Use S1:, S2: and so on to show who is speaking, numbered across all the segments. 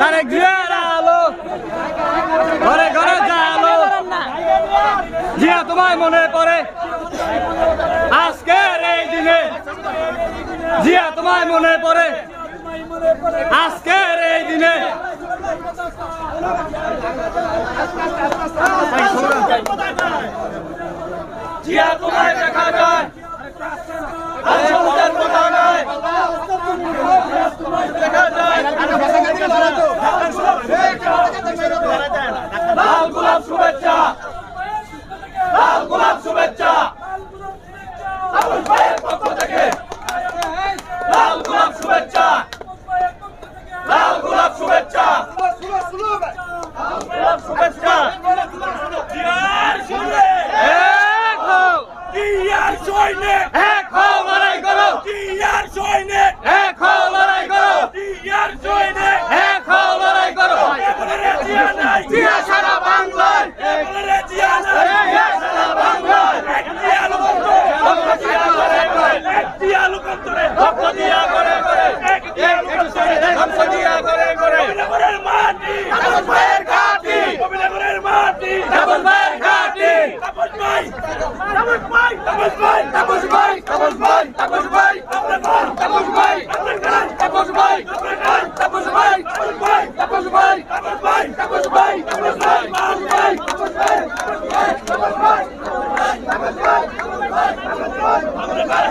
S1: তারে ঘিরে আলো। ঘরে ঘরে যা আলো। জিয়া তোমায় মনে পড়ে। আজকের এই দিনে জিয়া তোমায় মনে পড়ে। আজকের এই দিনে জিয়া তোমায় দেখা যায় আর সমাজের পতাকায় দেখা যায় লাল গোলাপ শুভেচ্ছা। লাল গোলাপ শুভেচ্ছা। আবুল ভাইয়ের পক্ষ থেকে লাল গোলাপ শুভেচ্ছা। লাল গোলাপ শুভেচ্ছা। গোলাপ শুভেচ্ছা।
S2: ইয়ার সৈনিক? bem! Estamos bem! Estamos
S1: bem! Estamos bem! Estamos bem! Estamos
S2: bem! Estamos
S1: bem! Estamos
S2: bem! Estamos
S1: bem! Estamos
S2: bem! Estamos
S1: bem! Estamos
S2: bem! Estamos
S1: bem! Estamos
S2: bem! Estamos
S1: bem! Estamos bem! Estamos bem! Estamos bem! Estamos bem!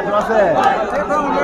S1: Estamos
S3: bem!